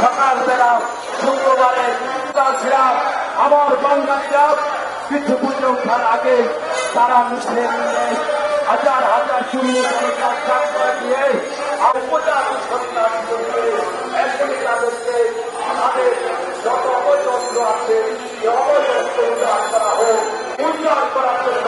সকালবেলা শুক্রবারে ছিলাম, আমার বাঙালিরা কিছু পুজো ওঠার আগে তারা মিলে হাজার হাজার শূন্য দিয়ে আর উপজাত তাদের যত অবৈধ আছে অবৈধ উদ্ধার করা হোক, উদ্ধার করার জন্য